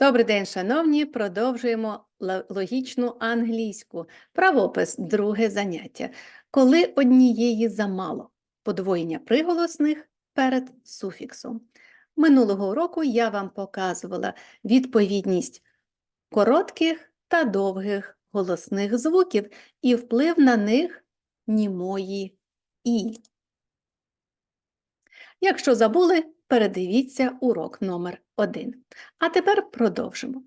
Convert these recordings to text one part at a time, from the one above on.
Добрий день, шановні. Продовжуємо логічну англійську. Правопис, друге заняття. Коли однієї замало подвоєння приголосних перед суфіксом. Минулого року я вам показувала відповідність коротких та довгих голосних звуків і вплив на них німої і. Якщо забули, передивіться урок номер 1. А тепер продовжимо.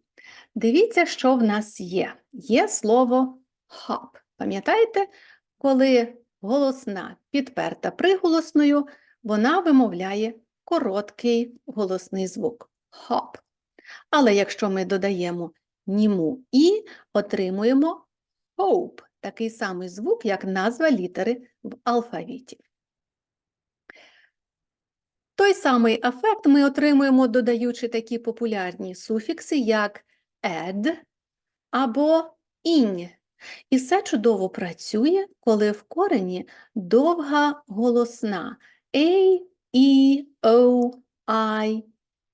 Дивіться, що в нас є. Є слово hop. Пам'ятаєте, коли голосна підперта приголосною, вона вимовляє короткий голосний звук hop. Але якщо ми додаємо німу і, отримуємо hope, такий самий звук, як назва літери в алфавіті. Той самий ефект ми отримуємо, додаючи такі популярні суфікси, як ed або ing. І все чудово працює, коли в корені довга голосна a, e, o, i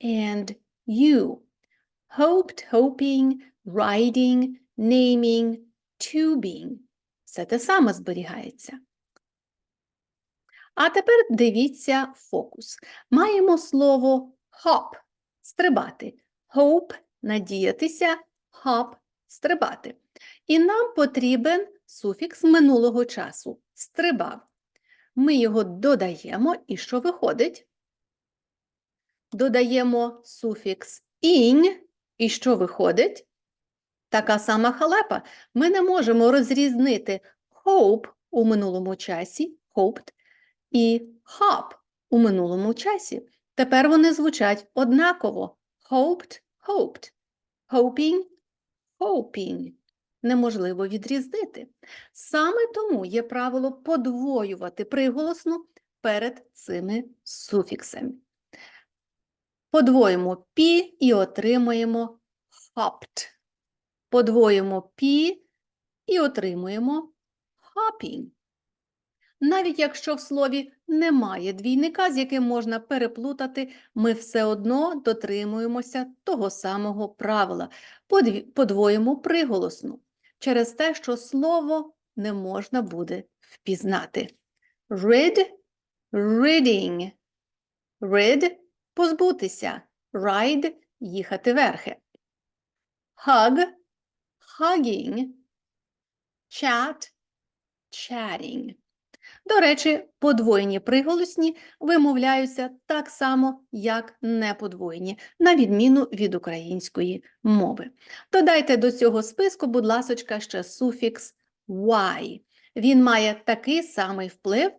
and u. Hoped, hoping, writing, naming, tubing. Все те саме зберігається. А тепер дивіться фокус. Маємо слово hop – стрибати. Hope – надіятися, hop – стрибати. І нам потрібен суфікс минулого часу – стрибав. Ми його додаємо, і що виходить? Додаємо суфікс ing, і що виходить? Така сама халепа. Ми не можемо розрізнити hope у минулому часі, hoped, і hop у минулому часі. Тепер вони звучать однаково. Hoped, hoped. Hoping, hoping. Неможливо відрізнити. Саме тому є правило подвоювати приголосну перед цими суфіксами. Подвоїмо пі і отримуємо hopped. Подвоїмо пі і отримуємо hopping. Навіть якщо в слові немає двійника, з яким можна переплутати, ми все одно дотримуємося того самого правила. Подвоїмо приголосну через те, що слово не можна буде впізнати. Read – reading. Read – позбутися. Ride – їхати верхи. Hug – hugging. Chat – chatting. До речі, подвоєні приголосні вимовляються так само, як неподвоєні, на відміну від української мови. Додайте до цього списку, будь ласочка, ще суфікс y. Він має такий самий вплив,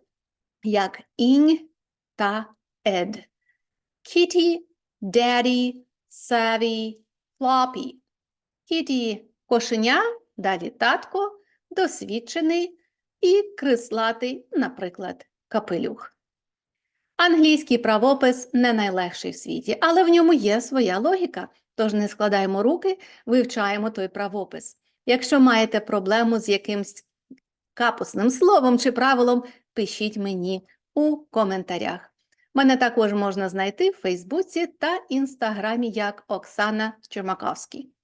як ing та ed. Kitty, daddy, savvy, floppy. Kitty – кошеня, далі татко, досвідчений і крислатий, наприклад, капелюх. Англійський правопис не найлегший в світі, але в ньому є своя логіка, тож не складаємо руки, вивчаємо той правопис. Якщо маєте проблему з якимсь капусним словом чи правилом, пишіть мені у коментарях. Мене також можна знайти в Фейсбуці та Інстаграмі як Оксана Чермаковський.